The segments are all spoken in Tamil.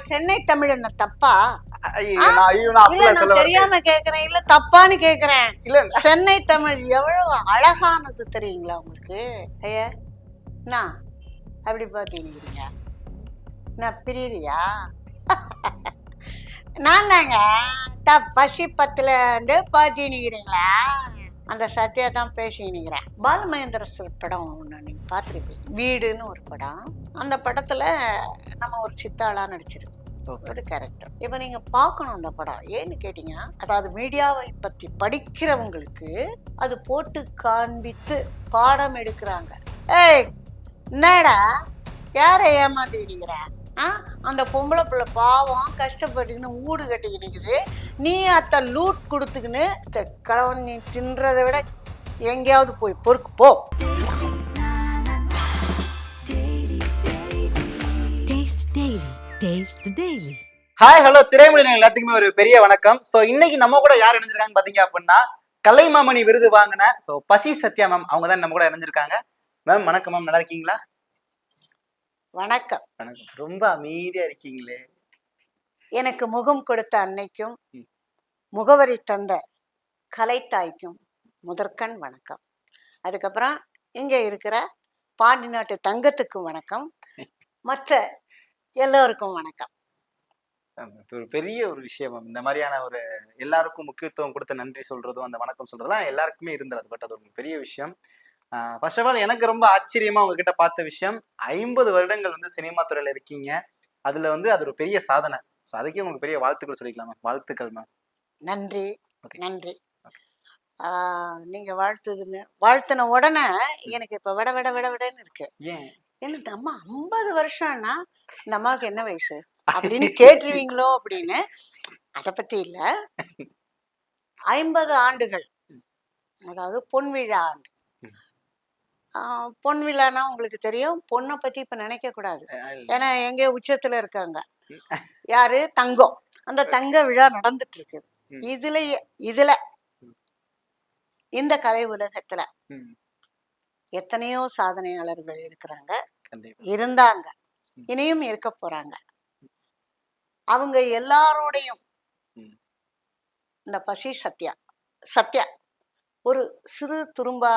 சென்னை தமிழ் என்ன தப்பா நான் நான் நான். தெரியாம கேக்குறேன். இல்ல தப்பான்னு கேக்குறேன். சென்னை தமிழ் எவ்வளவு அழகானது தெரியுங்களா உங்களுக்கு? ஐயா என்ன அப்படி பாத்தீங்க நான் பிரியலையா? நான் தாங்க த பசி பத்துல இருந்து பாத்தினுக்கிறீங்களா அந்த சத்யா தான் பேசினுக்கிறேன் பாலமகேந்திர படம் ஒன்று நீங்கள் பார்த்துருப்பீங்க. வீடுன்னு ஒரு படம். அந்த படத்தில் நம்ம ஒரு சித்தாளா நடிச்சிருக்கோம். ஒரு கேரக்டர் இப்போ நீங்கள் பார்க்கணும் அந்த படம். ஏன்னு கேட்டிங்கன்னா அதாவது மீடியாவை பற்றி படிக்கிறவங்களுக்கு அது போட்டு காண்பித்து பாடம் எடுக்கிறாங்க. ஏய் என்னடா? யாரை ஏமாத்திக்கிறீங்கிற ஆ அந்த பொம்பளை பிள்ளை பாவம் கஷ்டப்பட்டுக்கின்னு வீடு கட்டிக்கிட்டு இருக்குது நீ அத்தை லூட் கொடுத்துக்கின்னு கிழவன் நீ தின்றதை விட எங்கேயாவது போய் பொறுக்கு போ. ஹாய் ஹலோ திரைமொழி எல்லாத்துக்குமே ஒரு பெரிய வணக்கம். சோ இன்னைக்கு நம்ம கூட யார் இணைஞ்சிருக்காங்க பாத்தீங்க அப்படின்னா கலைமாமணி விருது வாங்கின சோ பசி சத்யா மேம் அவங்க தான் நம்ம கூட இணைஞ்சிருக்காங்க. மேம் வணக்கம் மேம் நல்லா இருக்கீங்களா? வணக்கம். வணக்கம். ரொம்ப அமைதியா இருக்கீங்களே. எனக்கு முகம் கொடுத்த அன்னைக்கும். முகவரி தந்த கலைத்தாய்க்கும் முதற்கண் வணக்கம். அதுக்கப்புறம் இங்கே இருக்கிற பாண்டி நாட்டு தங்கத்துக்கும் வணக்கம். மற்ற எல்லோருக்கும் வணக்கம். ஒரு பெரிய ஒரு விஷயம். இந்த மாதிரியான ஒரு எல்லாருக்கும் முக்கியத்துவம் கொடுத்து நன்றி சொல்றதும் அந்த வணக்கம் சொல்றதுலாம் எல்லாருக்குமே இருந்தது. பட் அது ஒரு பெரிய விஷயம். ஃபர்ஸ்ட் ஆஃப் ஆல் எனக்கு ரொம்ப ஆச்சரியமா உங்ககிட்ட பார்த்த விஷயம் ஐம்பது வருடங்கள் வந்து சினிமா துறையில இருக்கீங்க. அதுல வந்து அது ஒரு பெரிய சாதனை. ஸோ அதுக்கே உங்களுக்கு பெரிய வாழ்த்துக்கள் சொல்லிக்கலாம்? மேம் வாழ்த்துக்கள் மேம் நன்றி. நன்றி. நீங்க வாழ்த்துதுன்னு வாழ்த்தின உடனே எனக்கு இப்ப விட விட விட விடன்னு இருக்கு. ஏன்? என்ன நம்ம ஐம்பது வருஷம்னா இந்த அம்மாவுக்கு என்ன வயசு? அப்படின்னு கேட்டுருவீங்களோ அப்படின்னு அதை பத்தி இல்ல. ஐம்பது ஆண்டுகள். அதாவது பொன் விழா ஆண்டு. பொன் விழானா உங்களுக்கு தெரியும். பொண்ணை பத்தி இப்ப நினைக்க கூடாது. ஏன்னா எங்க உச்சத்துல இருக்காங்க. யாரு? தங்கம். அந்த தங்க விழா நடந்துட்டு இருக்குது ம். இதுல இதுல இந்த கலை உலகத்துல எத்தனையோ சாதனையாளர்கள் இருக்கிறாங்க. இருந்தாங்க. இனியும் இருக்க போறாங்க. அவங்க எல்லாரோடையும். இந்த பசி சத்யா சத்யா ஒரு சிறு துரும்பா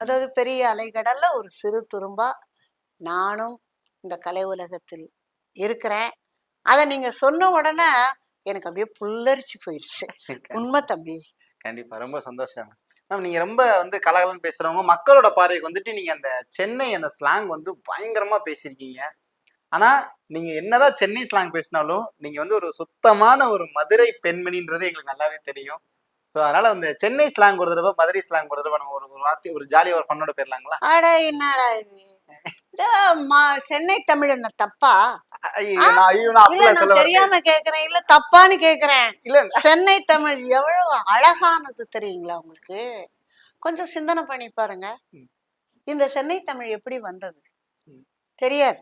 அதாவது பெரிய அலைகடல்ல ஒரு சிறு துரும்பா நானும் இந்த கலை உலகத்தில் இருக்கிறேன். அதை நீங்க சொன்ன உடனே எனக்கு அப்படியே புல்லரிச்சு போயிடுச்சு உண்மை தம்பி. கண்டிப்பா. ரொம்ப சந்தோஷம் மேம் நீங்க ரொம்ப வந்து கலகலன்னு பேசுறவங்க மக்களோட பார்வைக்கு வந்துட்டு நீங்க அந்த சென்னை அந்த ஸ்லாங் வந்து பயங்கரமா பேசியிருக்கீங்க. ஆனா நீங்க என்னதான் சென்னை ஸ்லாங் பேசினாலும் நீங்க வந்து ஒரு சுத்தமான ஒரு மதுரை பெண்மணின்றது எங்களுக்கு நல்லாவே தெரியும். ஸோ அதனால அந்த சென்னை ஸ்லாங் ஒரு தடவை மதுரை ஸ்லாங் ஒரு தடவை நம்ம ஒரு ஒரு வார்த்தை ஒரு ஜாலியா ஒரு ஃபன்னோட போயிடலாங்களா அட என்னடா இது? சென்னை தமிழ் என்ன தப்பா. தெரியாம கேக்குறேன். இல்ல தப்பான்னு கேக்குறேன். இல்ல சென்னை தமிழ் எவ்வளவு அழகானது தெரியுங்களா உங்களுக்கு? கொஞ்சம் சிந்தனை பண்ணி பாருங்க. இந்த சென்னை தமிழ் எப்படி வந்தது. தெரியாது.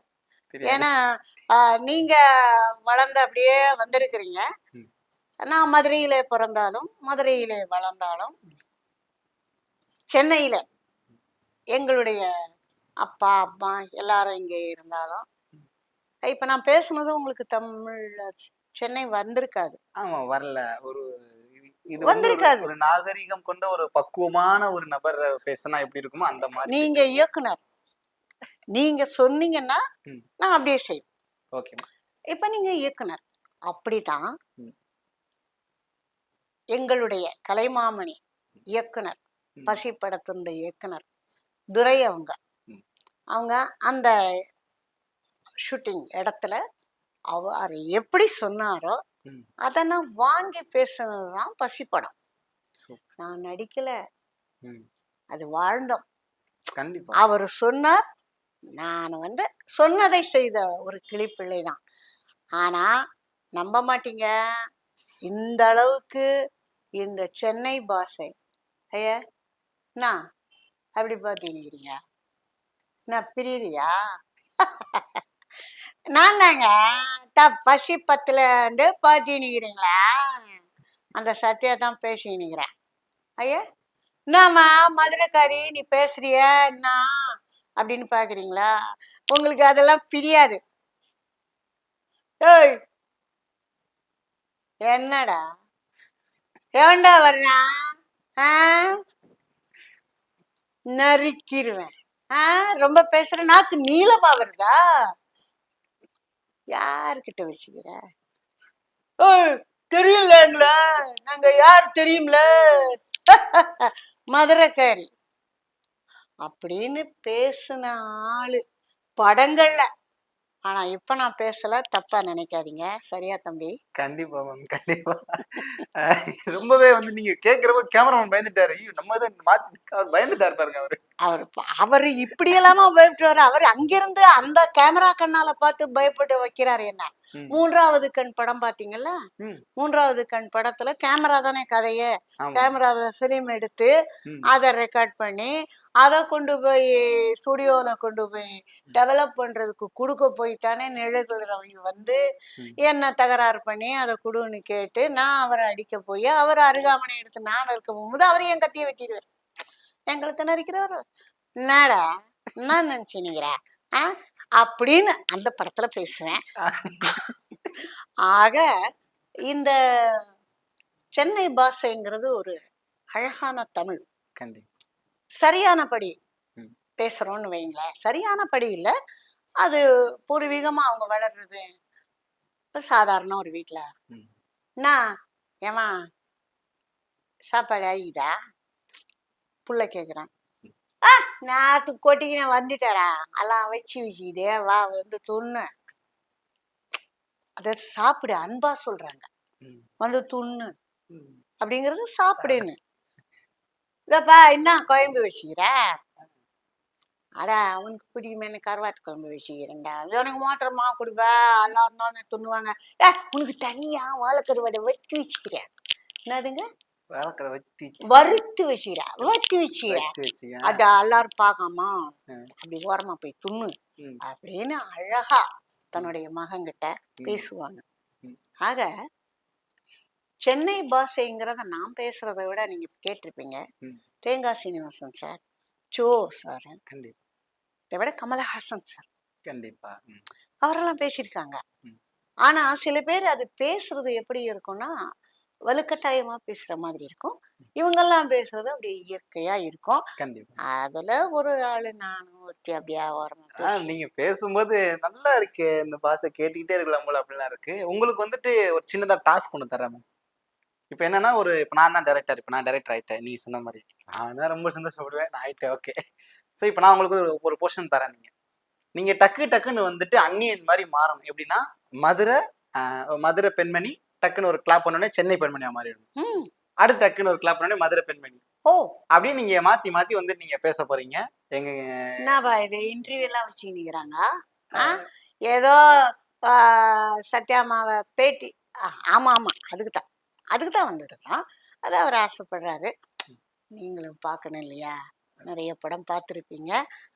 ஏன்னா நீங்க வளர்ந்து அப்படியே வந்திருக்கிறீங்க. நான் மதுரையிலே பிறந்தாலும் மதுரையிலே வளர்ந்தாலும் சென்னையில எங்களுடைய அப்பா அம்மா எல்லாரும் இங்கே இருந்தாலும் இப்ப நான் பேசுனது உங்களுக்கு தமிழ்ல சென்னை வந்திருக்காது. ஆமா வரல. ஒரு இது- இது வந்து வந்திருக்காது. ஒரு- நாகரிகம் கொண்ட ஒரு பக்குவமான ஒரு நபர் பேசினா எப்படி இருக்குமோ அந்த மாதிரி நீங்க இயக்குனர். நீங்க சொன்னீங்கன்னா. நான் அப்படியே செய்வேன். ஓகே. இப்ப நீங்க இயக்குனர். அப்படிதான். எங்களுடைய கலைமாமணி இயக்குனர். பசி படத்தினுடைய இயக்குனர் துரை அவங்க. அவங்க அந்த ஷூட்டிங் இடத்துல அவர் எப்படி சொன்னாரோ. அதை நான் வாங்கி பேசுனதுதான் பசி படம். நான் நடிக்கல. அது வாழ்ந்தோம் அவர் சொன்னார் நான் வந்து சொன்னதை செய்த ஒரு கிளிப்பிள்ளை தான் ஆனா நம்ப மாட்டீங்க இந்த அளவுக்கு இந்த சென்னை பாஷை. ஐயா நான் அப்படி பார்த்தீங்கிறீங்க நான் பிரியலையா? நான் தாங்க த பசி பத்துல இருந்து பார்த்தீங்கிறீங்களா அந்த சத்தியா தான் பேசினுக்கிறேன் ஐயா என்னம்மா மதுரைக்காரி நீ பேசுறிய என்ன அப்படின்னு பாக்குறீங்களா? உங்களுக்கு அதெல்லாம் பிரியாது. ஏய் என்னடா? ஏண்டா வர்றா? ஆ? நறுக்கிடுவேன் ஆ? ரொம்ப பேசுற நாக்கு நீளமா வருதா? யாருக்கிட்ட வச்சுக்கிற? ஏய் தெரியலங்களா நாங்க யார் தெரியும்ல? மதுரைக்காரி. அப்படின்னு பேசின ஆளு படங்கள்ல. ஆனா இப்ப நான் பேசல. தப்பா நினைக்காதீங்க. சரியா தம்பி? கண்டிப்பா மேம் கண்டிப்பா. ரொம்பவே வந்து நீங்க கேக்குறப்ப கேமராமேன் பயந்துட்டாரு. ஐயோ நம்ம இதை மாத்தி அவர் பயந்துட்டாரு பாருங்க அவரு. அவர் அவரு இப்படி எல்லாமா பயப்படுவாரு அவர் அங்கிருந்து அந்த கேமரா கண்ணால பார்த்து பயப்பட்டு வைக்கிறாரு என்ன. மூன்றாவது கண் படம் பாத்தீங்கல்ல. மூன்றாவது கண் படத்துல கேமரா தானே கதையே ஆமா கேமராவை ஃபிலிம் எடுத்து. அதை ரெக்கார்ட் பண்ணி அதை கொண்டு போய் ஸ்டுடியோவில் கொண்டு போய் டெவலப் பண்ணுறதுக்கு கொடுக்க போய் தானே நிழல்கிறவங்க வந்து. என்ன தகராறு பண்ணி அதை கொடுன்னு கேட்டு நான் அவரை அடிக்க போய் அவர் அருகாமனை எடுத்து நான் இருக்க போகும்போது அவர் என் கத்தியை வெட்டிடுவார் எங்களை திணறிக்கிறவர் என்னடா என்ன நினச்சினுங்கிற ஆ? அப்படின்னு அந்த படத்துல பேசுவேன். ஆக இந்த சென்னை பாஷைங்கிறது ஒரு அழகான தமிழ். சரியானபடி. பேசுறோம்னு வைங்களேன். சரியானபடி இல்ல. அது பூர்வீகமா அவங்க வளர்றது. இப்ப சாதாரண ஒரு ம். என்ன? ஏமா சாப்பாடு ஆகிதா புள்ள கேக்குறான். ஆ நேற்று கொட்டிக்கின வந்துட்டாரா எல்லாம் வச்சு வச்சுக்கிதே வா வந்து துண்ணு. அதை சாப்பிடு அன்பா சொல்றாங்க. வந்து துண்ணு. அப்படிங்கிறது சாப்பிடுன்னு. இதப்பா என்ன குழம்பு வச்சுக்கிற? அடா அவனுக்கு பிடிக்குமேனு கருவாட்டு குழம்பு வச்சுக்கிறேன்டா. எனக்கு மாத்திரமா கொடுப்பா. எல்லாரும் துண்ணுவாங்க ஏ உனக்கு தனியா வாழைக்கருவாடை வச்சு வச்சுக்கிறேன். என்னதுங்க? வளர்க்குற வச்சு வறுத்து வச்சுக்கிறேன் வறுத்து வச்சுக்கிறேன் வச்சு வச்சு அத எல்லாரும் பார்க்காம. அப்படி ஓரமா போய் துண்ணு. அப்படின்னு அழகா தன்னுடைய மகன்கிட்ட. பேசுவாங்க. ஆக சென்னை பாஷைங்கிறத நான் பேசுறதை விட நீங்க கேட்டிருப்பீங்க ம். தேங்காய் சீனிவாசன் சார் சோ சார் கண்டிப்பா இதை விட கமலஹாசன் சார் கண்டிப்பா. அவரெல்லாம் பேசியிருக்காங்க. ஆனா சில பேர் அது பேசுறது எப்படி இருக்கும்னா வலுக்கட்டாயமா பேசுற மாதிரி இருக்கும். இவங்கெல்லாம் பேசுறது அப்படியே இயற்கையா இருக்கும். அதுல ஒரு ஆளு நானும் ஒருத்தி அப்படியே ஓரமா நீங்க பேசும்போது நல்லா இருக்கு இந்த பாச கேட்டுக்கிட்டே இருக்கலாம் போல அப்படிலாம் இருக்கு. உங்களுக்கு வந்துட்டு ஒரு சின்னதா டாஸ்க் ஒன்று தரேன் இப்போ என்னன்னா ஒரு இப்போ நான் தான் டேரக்டர் இப்போ நான் டேரக்டர் ஆயிட்டேன் நீங்க சொன்ன மாதிரி. நான் ரொம்ப சந்தோஷப்படுவேன் நான் ஆயிட்டேன் ஓகே ஸோ இப்போ நான் உங்களுக்கு ஒரு ஒரு போர்ஷன் தரேன் நீங்க. நீங்க டக்கு டக்குன்னு வந்துட்டு அந்நியன் மாதிரி மாறணும். எப்படின்னா மதுரை மதுரை பெண்மணி டக்குன்னு ஒரு கிளாப் பண்ணோடனே சென்னை பெண்மணியா மாறிடணும். ம். அடுத்து டக்குன்னு ஒரு கிளாப் பண்ணோடனே மதுரை பெண்மணி. ஓ. அப்படியே நீங்க மாத்தி மாத்தி வந்து நீங்க பேச போறீங்க. எங்க என்னப்பா இது இன்டர்வியூ எல்லாம் வச்சுக்கிட்டு ஆ. ஏதோ சத்யாமாவை பேட்டி ஆமா ஆமா அதுக்கு தான். அதுக்கு தான் வந்ததுதான் அது அவர் ஆசைப்படுறாரு. நீங்களும் பார்க்கணும் இல்லையா? நிறைய படம் பார்த்துருப்பீங்க.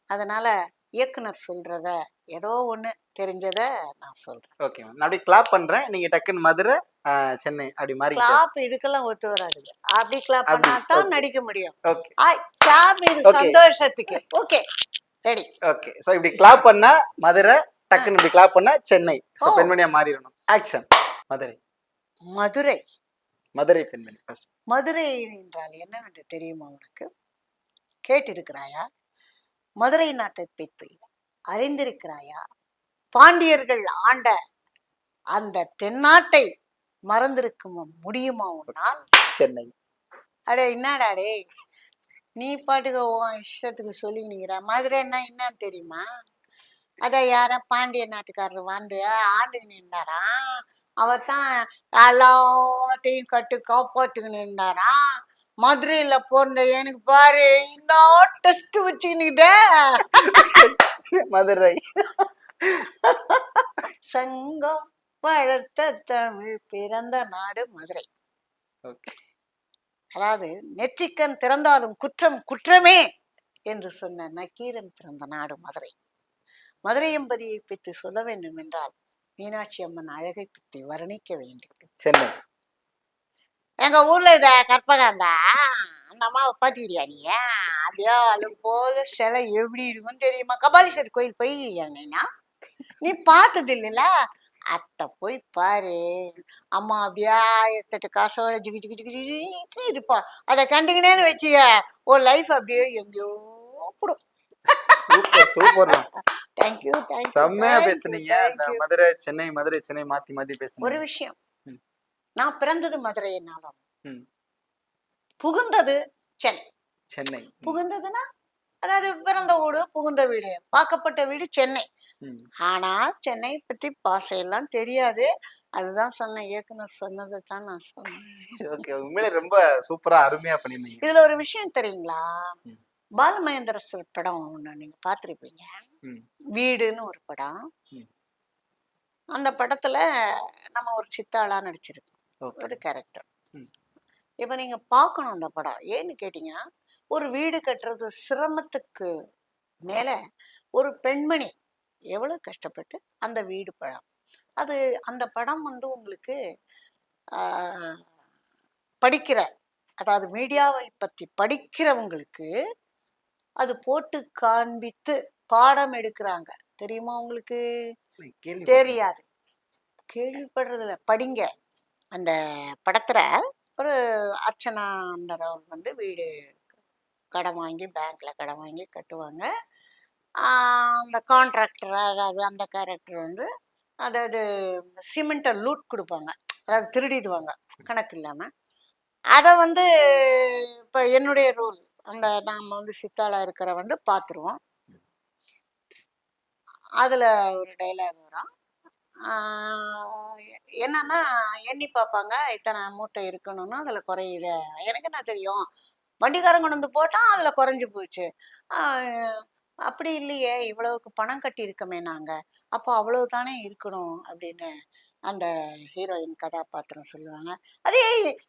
அதனால இயக்குனர் சொல்றத ஏதோ ஒண்ணு தெரிஞ்சத நான் சொல்றேன். Okay ma'am. நான் அப்படியே கிளாப் பண்றேன். நீங்க டக்குன்னு மதுரை சென்னை அப்படி மாறி கிளாப் இதுக்கெல்லாம் ஒத்து வராதுங்க அப்படி கிளாப் பண்ணா தான். நடிக்க முடியும். ஓகே கிளாப் இது. சந்தோஷத்துக்கு. ஓகே ரெடி ஓகே சோ இப்படி கிளாப் பண்ணா மதுரை டக்குன்னு இப்படி கிளாப் பண்ணா சென்னை. So oh. பெண்மணியா மாறிடணும். ஆக்ஷன் மதுரை. மதுரை. மதுரை பெண்மணி. மதுரை என்றால் என்னவென்று தெரியுமா உனக்கு? கேட்டிருக்கிறாயா? மதுரை நாட்டை பற்றி அறிந்திருக்கிறாயா? பாண்டியர்கள் ஆண்ட அந்த தென்னாட்டை மறந்திருக்க முடியுமா உன்னால்? சென்னை. அடே என்னடா டேய் நீ பாட்டுக்கு உன் இஷ்டத்துக்கு சொல்லிக்கிற மதுரைன்னா என்னன்னு தெரியுமா? அதான் யார பாண்டிய நாட்டுக்காரர் வந்து ஆண்டுகின்னு இருந்தாராம் அவர் தான் எல்லாத்தையும் கட்டு காப்பாத்துக்கின்னு இருந்தாராம் மதுரையில பிறந்த எனக்கு பாரு இன்னும் டெஸ்ட் வச்சுக்கினுதே மதுரை. சங்கம். வளர்த்த தமிழ் பிறந்த நாடு மதுரை. அதாவது நெற்றிக்கண் திறந்தாலும் குற்றம் குற்றமே என்று சொன்ன நக்கீரன் பிறந்த நாடு மதுரை. மதுரை எம்பதியை பற்றி சொல்ல வேண்டும் என்றால் மீனாட்சி அம்மன் அழகை பற்றி வர்ணிக்க வேண்டும். சென்னை. எங்க ஊர்ல இத கற்பகாந்தா அந்த அம்மாவை பாத்துக்கிறியா நீ? அதே அழகு போல சிலை எப்படி இருக்கும்னு தெரியுமா? கபாலீஸ்வரர் கோயில் போய் நீனா நீ பார்த்தது இல்லைல்ல அத்தை போய் பாரு. அம்மா அப்படியே ஆயிரத்தெட்டு காசோட ஜிகி ஜிகி ஜிகி ஜிகி இருப்பா. அதை கண்டிங்கனேன்னு வச்சுக்க உன் லைஃப் அப்படியே எங்கேயோ போடும். சூப்பர் சூப்பர் தேங்க்யூ தேங்க்யூ செம்மையா பேசுனீங்க. அந்த மதுரை சென்னை மதுரை சென்னை மாத்தி மாத்தி ஒரு பேசுனீங்க விஷயம். ம். நான் பிறந்தது மதுரையினாலும் ம். புகுந்தது சென்னை. சென்னை. புகுந்ததுன்னா அதாவது பிறந்த வீடு புகுந்த வீடு பார்க்கப்பட்ட வீடு சென்னை. ஆனா சென்னை பத்தி பாசையெல்லாம் தெரியாது. அதுதான் சொன்னேன் இயக்குனர் சொன்னதை தான் நான் சொன்னேன். ஓகே உண்மையிலே ரொம்ப சூப்பரா அருமையா பண்ணிருந்தீங்க இதுல ஒரு விஷயம் தெரியுங்களா. பாலமகேந்திர சார் படம் ஒண்ணு நீங்க பார்த்திருப்பீங்க. ம். வீடுன்னு ஒரு படம். அந்த படத்துல நம்ம ஒரு சித்தாளா நடிச்சிருக்கோம். ஒரு கேரக்டர். இப்ப நீங்க பார்க்கணும் அந்த படம். ஏன்னு கேட்டீங்கன்னா ஒரு வீடு கட்டுறது சிரமத்துக்கு மேல ஒரு பெண்மணி எவ்வளவு கஷ்டப்பட்டு அந்த வீடு படம். அது அந்த படம் வந்து உங்களுக்கு படிக்கிற அதாவது மீடியாவை பத்தி படிக்கிறவங்களுக்கு அது போட்டு காண்பித்து பாடம் எடுக்கிறாங்க. தெரியுமா உங்களுக்கு? தெரியாது. கேள்விப்படுறதுல படிங்க. அந்த படத்துல ஒரு அர்ச்சனான்றவர் வந்து வீடு கடன் வாங்கி பேங்க்ல கடன் வாங்கி கட்டுவாங்க. அந்த கான்ட்ராக்டர் அதாவது அந்த கேரக்டர் வந்து அதாவது சிமெண்ட்டை லூட் கொடுப்பாங்க. அதாவது திருடிடுவாங்க கணக்கு இல்லாமல் அதை வந்து இப்போ என்னுடைய ரோல் அந்த நாம் வந்து சித்தாளாக இருக்கிற வந்து பார்த்துருவோம் அதில் ஒரு டைலாக் வரும். என்னன்னா எண்ணி பார்ப்பாங்க இத்தனை மூட்டை இருக்கணும்னா அதில் குறையுது. எனக்கு என்ன தெரியும்? வண்டிக்காரன் கொண்டு வந்து போட்டான் அதில் குறைஞ்சு போச்சு. ஆஹ் அப்படி இல்லையே இவ்வளவுக்கு பணம் கட்டி இருக்கமே நாங்கள் அப்போ அவ்வளவு தானே இருக்கணும் அப்படின்னு அந்த ஹீரோயின் கதாபாத்திரம் சொல்லுவாங்க. அதே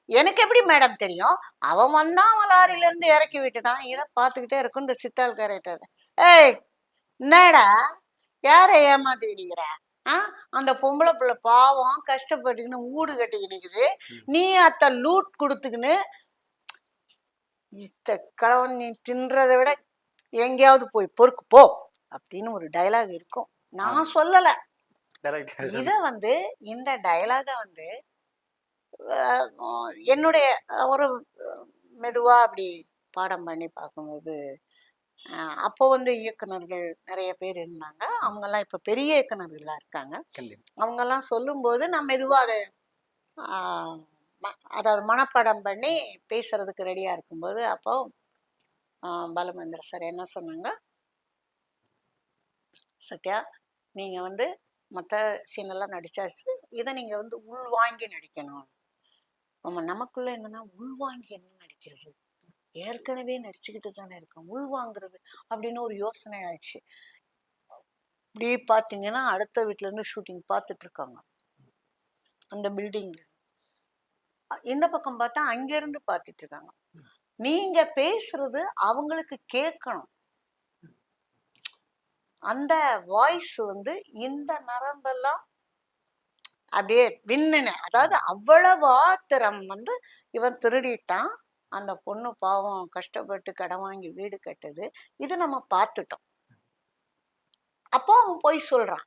எனக்கு எப்படி மேடம் தெரியும்? அவன் வந்தான் அவன் லாரியில இருந்து இறக்கி விட்டுட்டான். இதை பார்த்துக்கிட்டே இருக்கும் இந்த சித்தாள் கேரக்டர். ஏய் என்னடா? யாரை ஏமாத்திக்கிற ஆ அந்த பொம்பளை பிள்ளை பாவம் கஷ்டப்பட்டுக்கின்னு வீடு கட்டிக்கின்னு நிக்குது. நீ அத்த லூட் கொடுத்துக்கின்னு இத்த கலவன் நீ தின்றதை விட எங்கேயாவது போய் பொறுக்கு போ அப்படின்னு ஒரு டயலாக் இருக்கும். நான் சொல்லல. இத வந்து இந்த டயலாக வந்து என்னுடைய ஒரு அஹ், மெதுவா அப்படி பாடம் பண்ணி பார்க்கும்போது அப்போ வந்து இயக்குனர்கள் நிறைய பேர் இருந்தாங்க. அவங்கெல்லாம் இப்போ பெரிய இயக்குனர்களா இருக்காங்க. அவங்கெல்லாம் சொல்லும்போது நான் மெதுவாக அதை ம- அதாவது மனப்பாடம் பண்ணி பேசுறதுக்கு ரெடியா இருக்கும்போது அப்போ பலமேந்திர சார் என்ன சொன்னாங்க? சத்யா நீங்க வந்து மற்ற சீனெல்லாம் நடிச்சாச்சு இதை நீங்க வந்து உள்வாங்கி நடிக்கணும். நம்ம நமக்குள்ள என்னன்னா உள்வாங்கி என்ன நடிக்கிறது? ஏற்கனவே நடிச்சுக்கிட்டு தானே இருக்கோம். உள்வாங்கிறது அப்படின்னு ஒரு யோசனை ஆயிடுச்சு. இப்படி பார்த்தீங்கன்னா அடுத்த வீட்ல இருந்து ஷூட்டிங் பார்த்துட்டு இருக்காங்க. அந்த பில்டிங்ல இந்த பக்கம் பார்த்தா அங்க இருந்து பார்த்துட்டு இருக்காங்க. நீங்க பேசுறது அவங்களுக்கு கேட்கணும். அந்த வாய்ஸ் வந்து இந்த நரம்பெல்லாம் அப்படியே விண்ணுன அதாவது அவ்வளவு ஆத்திரம் வந்து இவன் திருடிட்டான். அந்த பொண்ணு பாவம் கஷ்டப்பட்டு கடன் வாங்கி வீடு கட்டுது. இது நம்ம பார்த்துட்டோம். அப்போ அவன் போய் சொல்றான்.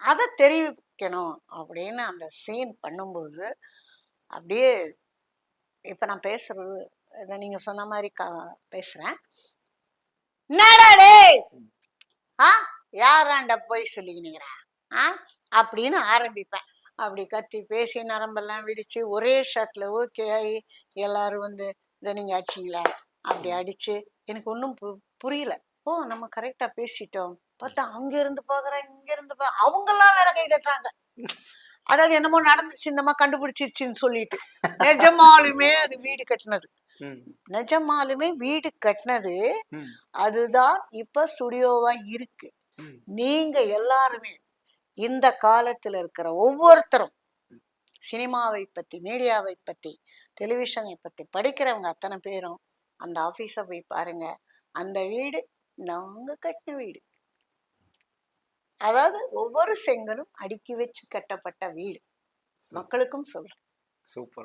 அதை தெரிவிக்கணும் அப்படின்னு அந்த சீன் பண்ணும்போது அப்படியே இப்ப நான் பேசுறது இதை நீங்க சொன்ன மாதிரி கா பேசுறேன். என்னடா ஆ? யாராண்ட போய் சொல்லிக்கினுங்கிறேன் ஆ? அப்படின்னு ஆரம்பிப்பேன். அப்படி கத்தி பேசி நரம்பெல்லாம் விடிச்சு ஒரே ஷர்ட்ல ஓகே ஆகி எல்லாரும் வந்து இதை நீங்க அடிச்சிங்களா அப்படி அடிச்சு எனக்கு ஒன்றும் புரியல. ஓ நம்ம கரெக்டா பேசிட்டோம். பார்த்தா அங்க இருந்து பாக்குறேன் இங்க இருந்து பா அவங்கெல்லாம் வேற கை கட்டுறாங்க அதாவது என்னமோ நடந்துச்சு இந்தமா கண்டுபிடிச்சிருச்சுன்னு சொல்லிட்டு. நிஜமாலுமே அது வீடு கட்டினது. நிஜமாலுமே வீடு கட்டினது அதுதான் இப்ப ஸ்டுடியோவா இருக்கு. நீங்க எல்லாருமே இந்த காலத்துல இருக்கிற ஒவ்வொருத்தரும் சினிமாவை பத்தி மீடியாவை பத்தி டெலிவிஷனை பத்தி படிக்கிறவங்க அத்தனை பேரும் அந்த ஆபீஸ போய் பாருங்க. அந்த வீடு நாங்க கட்டின வீடு. அதாவது ஒவ்வொரு செங்கலும் அடுக்கி வச்சு கட்டப்பட்ட வீடு. மக்களுக்கும் சொல்றேன். சூப்பர்.